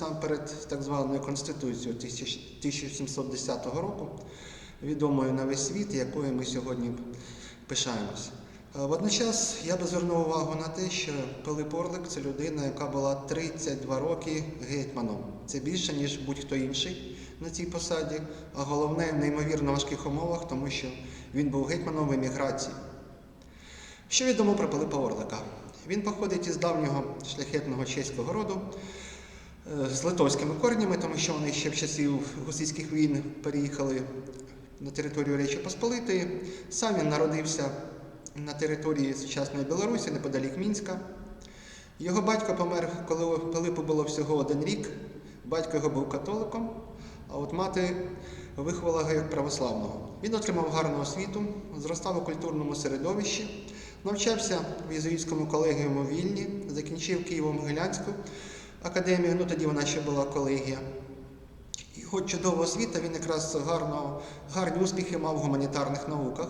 насамперед з так званою Конституцією 1710 року, відомою на весь світ, якою ми сьогодні пишаємося. Е, Водночас я би звернув увагу на те, що Пилип Орлик це людина, яка була 32 роки гетьманом. Це більше, ніж будь-хто інший на цій посаді, а головне в неймовірно важких умовах, тому що він був гетьманом в еміграції. Що відомо про Пилипа Орлика? Він походить із давнього шляхетного чеського роду з литовськими корнями, тому що вони ще в часів гусицьких війн переїхали на територію Речі Посполитої. Сам він народився на території сучасної Білорусі, неподалік Мінська. Його батько помер, коли Пилипу було всього один рік. Батько його був католиком, а от мати виховала його як православного. Він отримав гарну освіту, зростав у культурному середовищі, навчався в єзуїтському в Вільні, закінчив Києво-Могилянську академію, ну тоді вона ще була колегія. Його чудова освіта, він якраз гарно, гарні успіхи мав в гуманітарних науках.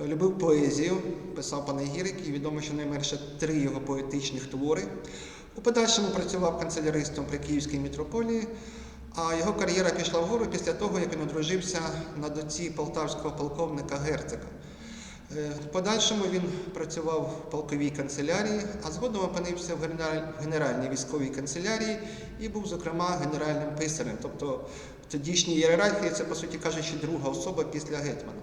Е, Любив поезію, писав панегірики, і відомо, що найменше три його поетичних твори. У подальшому працював канцеляристом при Київській мітрополії, а його кар'єра пішла вгору після того, як він одружився на доці полтавського полковника Герцика. Е, В подальшому він працював в полковій канцелярії, а згодом опинився в генеральній військовій канцелярії і був, зокрема, генеральним писарем. Тобто в тодішній ієрархії це, по суті кажучи, друга особа після гетьмана.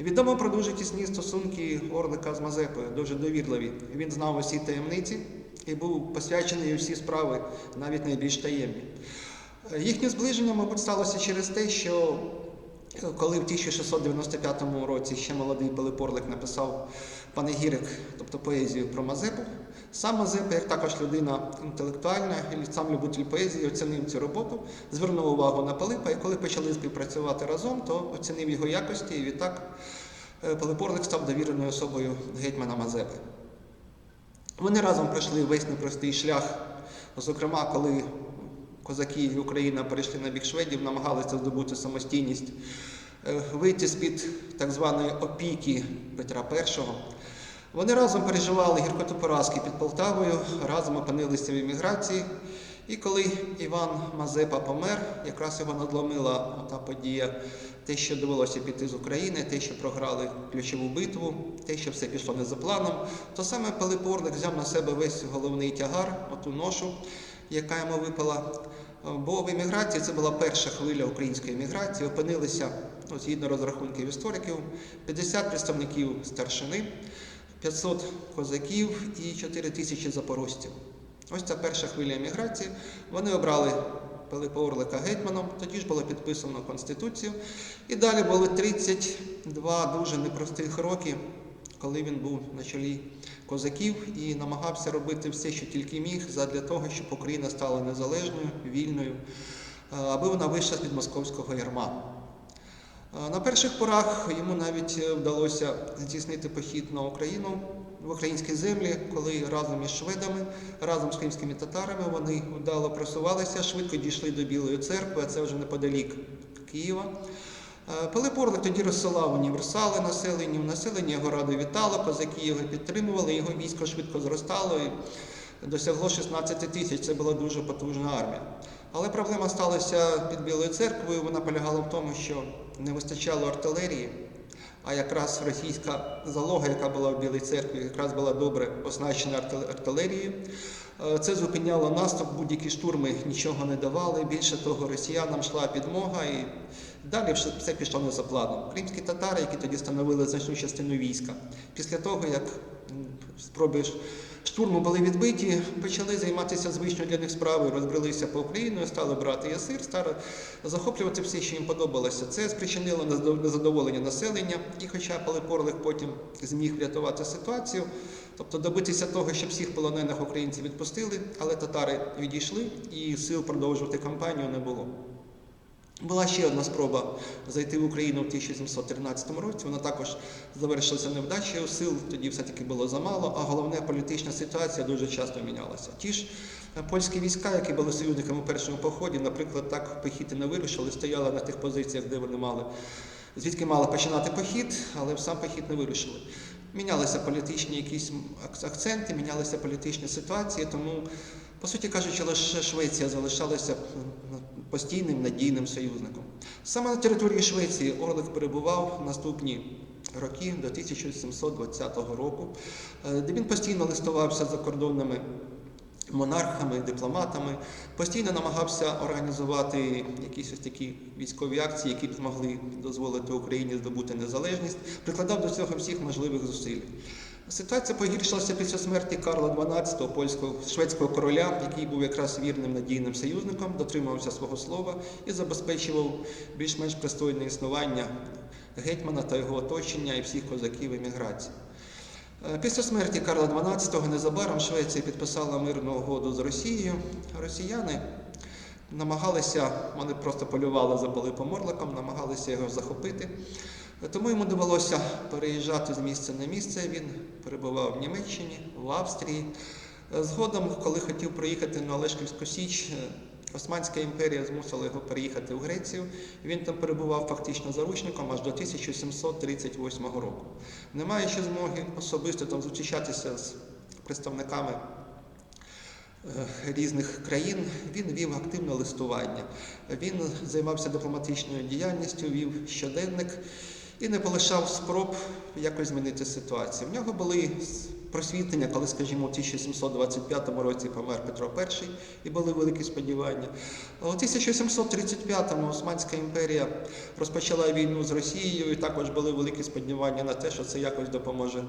Відомо про дуже тісні стосунки Орлика з Мазепою, дуже довірливі. Він знав усі таємниці і був посвячений у всі справи, навіть найбільш таємні. Е, Їхнє зближення, мабуть, сталося через те, що коли в 1695 році ще молодий Пилип Орлик написав панегірик, тобто поезію про Мазепу, сам Мазепа, як також людина інтелектуальна, і сам любитель поезії, оцінив цю роботу, звернув увагу на Пилипа, і коли почали співпрацювати разом, то оцінив його якості, і відтак е, Пилип Орлик став довіреною особою гетьмана Мазепи. Вони разом пройшли весь непростий шлях, зокрема, коли козаки і Україна перейшли на бік шведів, намагалися здобути самостійність, е, вийти з-під так званої опіки Петра І. Вони разом переживали гіркоту поразки під Полтавою, разом опинилися в еміграції. І коли Іван Мазепа помер, якраз його надломила та подія, те, що довелося піти з України, те, що програли ключову битву, те, що все пішло не за планом, то саме Пилип Орлик взяв на себе весь головний тягар, оту ношу, яка йому випала. Бо в еміграції це була перша хвиля української еміграції. Опинилися, ну, згідно розрахунків істориків, 50 представників старшини, 500 козаків і 4 тисячі запорожців. Ось ця перша хвиля еміграції. Вони обрали Пилипа Орлика гетьманом, тоді ж було підписано Конституцію. І далі були 32 дуже непростих роки, коли він був на чолі козаків і намагався робити все, що тільки міг, задля того, щоб Україна стала незалежною, вільною, е, аби вона вийшла з-під московського ярма. Е, На перших порах йому навіть е, вдалося здійснити похід на Україну в українські землі, коли разом із шведами, разом з кримськими татарами вони вдало просувалися, швидко дійшли до Білої церкви, а це вже неподалік Києва. Е, Пилип Орлик тоді розсилав універсали населенню, населення його радо вітало, козаки його підтримували, його військо швидко зростало і досягло 16 тисяч. Це була дуже потужна армія. Але проблема сталася під Білою церквою. Вона полягала в тому, що не вистачало артилерії, а якраз російська залога, яка була в Білій церкві, якраз була добре оснащена артилерією. Е, Це зупиняло наступ, будь-які штурми нічого не давали. Більше того, росіянам йшла підмога і далі все- пішло не за планом. Кримські татари, які тоді становили значну частину війська, після того, як спроби штурму були відбиті, почали займатися звичною для них справою, розбрелися по Україну, стали брати ясир, стали захоплювати все, що їм подобалося. Це спричинило незадоволення населення, і хоча Пилип потім зміг врятувати ситуацію, тобто добитися того, щоб всіх полонених українців відпустили, але татари відійшли і сил продовжувати кампанію не було. Була ще одна спроба зайти в Україну в 1713 році. Вона також завершилася невдачею. Сил тоді все-таки було замало, а головне політична ситуація дуже часто мінялася. Ті ж е, польські війська, які були союзниками у першому поході, наприклад, так в похід не вирушили, стояли на тих позиціях, де вони мали, звідки мали починати похід, але сам похід не вирушили. Мінялися політичні якісь акценти, мінялися політичні ситуації, тому, по суті кажучи, лише Швеція залишалася постійним надійним союзником. Саме на території Швеції Орлик перебував наступні роки до 1720 року, е, де він постійно листувався за кордонними монархами, дипломатами, постійно намагався організувати якісь ось такі військові акції, які б змогли дозволити Україні здобути незалежність, прикладав до цього всіх можливих зусиль. Ситуація погіршилася після смерті Карла XII, польського шведського короля, який був якраз вірним надійним союзником, дотримувався свого слова і забезпечував більш-менш пристойне існування гетьмана та його оточення і всіх козаків еміграції. Е, Після смерті Карла XII незабаром Швеція підписала мирну угоду з Росією. Росіяни намагалися, вони просто полювали за Пилипом Орликом, намагалися його захопити. Тому йому довелося переїжджати з місця на місце. Він перебував в Німеччині, в Австрії. Згодом, коли хотів проїхати на Олешківську Січ, Османська імперія змусила його переїхати в Грецію. Він там перебував фактично заручником аж до 1738 року. Не маючи змоги особисто там зустрічатися з представниками е, різних країн, він вів активне листування. Він займався дипломатичною діяльністю, вів щоденник і не полишав спроб якось змінити ситуацію. В нього були просвітлення, коли, скажімо, у 1725 році помер Петро І, і були великі сподівання. У 1735-му Османська імперія розпочала війну з Росією, і також були великі сподівання на те, що це якось допоможе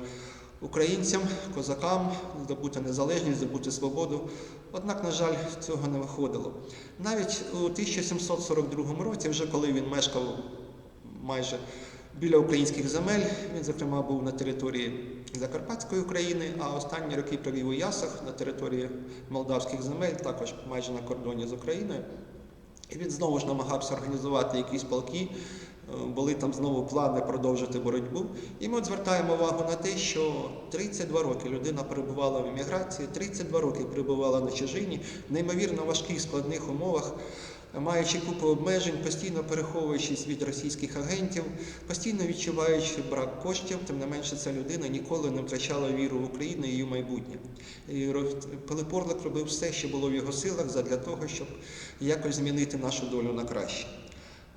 українцям, козакам здобути незалежність, здобути свободу. Однак, на жаль, цього не виходило. Навіть у 1742 році, вже коли він мешкав майже біля українських земель, він, зокрема, був на території Закарпатської України, а останні роки провів у Ясах на території молдавських земель, також майже на кордоні з Україною. І він знову ж намагався організувати якісь полки. е, Були там знову плани продовжити боротьбу. І ми от звертаємо увагу на те, що 32 роки людина перебувала в еміграції, 32 роки перебувала на чужині, в неймовірно важких складних умовах, маючи купу обмежень, постійно переховуючись від російських агентів, постійно відчуваючи брак коштів, тим не менше ця людина ніколи не втрачала віру в Україну і її майбутнє. І Ро- Пилип Орлик робив все, що було в його силах, задля того, щоб якось змінити нашу долю на краще.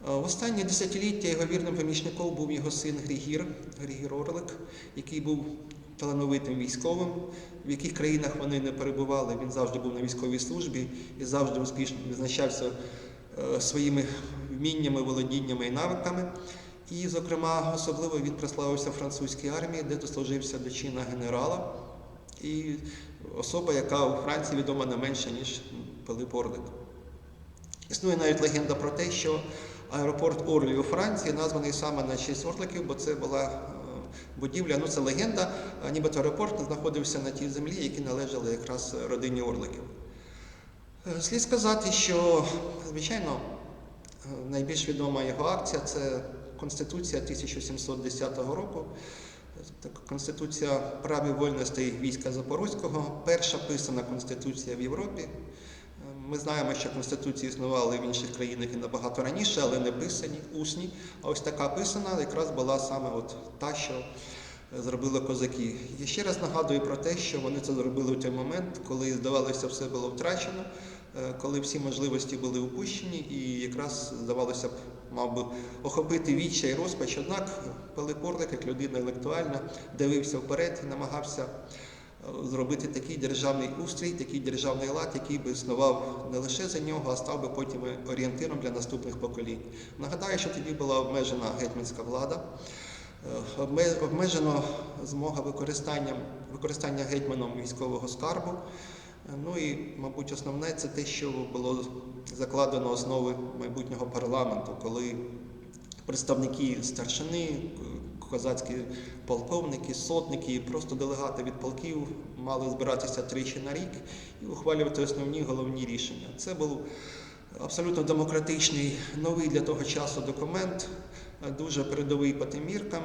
В останнє десятиліття його вірним помічником був його син Григір, Григір Орлик, який був талановитим військовим. В яких країнах вони не перебували, він завжди був на військовій службі і завжди успішно відзначався е, своїми вміннями, володіннями і навиками. І, зокрема, особливо він прославився французькій армії, де дослужився до чина генерала. І особа, яка у Франції відома не менше, ніж Пилип Орлик. Існує навіть легенда про те, що аеропорт Орлі у Франції названий саме на честь Орликів, бо це була е, будівля, ну це легенда, нібито аеропорт знаходився на тій землі, які належали якраз родині Орликів. Е, Слід сказати, що, звичайно, е, найбільш відома його акція це Конституція 1710 року. Конституція прав і вольностей війська Запорозького, перша писана конституція в Європі. Е, Ми знаємо, що конституції існували в інших країнах і набагато раніше, але не писані, усні. А ось така писана якраз була саме от та, що зробили козаки. Я ще раз нагадую про те, що вони це зробили в той момент, коли здавалося, все було втрачено, коли всі можливості були упущені, і якраз здавалося б, мав би охопити відчай і розпач. Однак Пилип Орлик, як людина інтелектуальна, дивився вперед і намагався е, зробити такий державний устрій, такий державний лад, який би існував не лише за нього, а став би потім орієнтиром для наступних поколінь. Нагадаю, що тоді була обмежена гетьманська влада. Е, Обмежено змога використання, використання гетьманом військового скарбу. Ну і, мабуть, основне це те, що було закладено основи майбутнього парламенту, коли представники старшини, козацькі полковники, сотники, і просто делегати від полків мали збиратися тричі на рік і ухвалювати основні головні рішення. Це був абсолютно демократичний, новий для того часу документ, е, дуже передовий по тим міркам.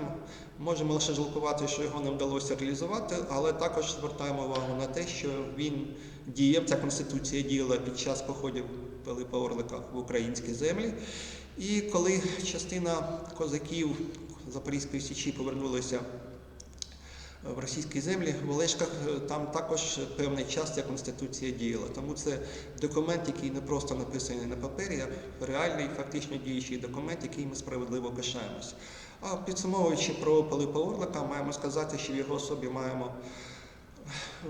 Можемо лише жалкувати, що його не вдалося реалізувати, але також звертаємо увагу на те, що він діяв, ця конституція діяла під час походів Пилипа Орлика в українські землі. І коли частина козаків Запорізької січі повернулися в російській землі, в Олешках, е, там також певний час ця конституція діяла. Тому це документ, який не просто написаний на папері, а реальний, фактично діючий документ, який ми справедливо пишаємось. А підсумовуючи про Пилипа Орлика, маємо сказати, що в його особі маємо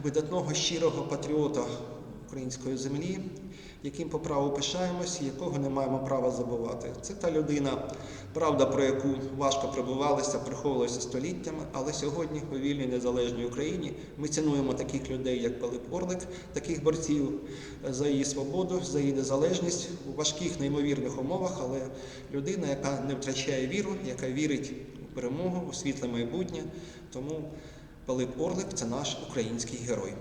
видатного щирого патріота української землі, яким по праву пишаємось, якого не маємо права забувати. Це та людина, правда про яку важко прибувалися, приховувалася століттями, але сьогодні у вільній незалежній Україні ми цінуємо таких людей, як Пилип Орлик, таких борців за її свободу, за її незалежність у важких неймовірних умовах, але людина, яка не втрачає віру, яка вірить у перемогу, у світле майбутнє. Тому Пилип Орлик це наш український герой.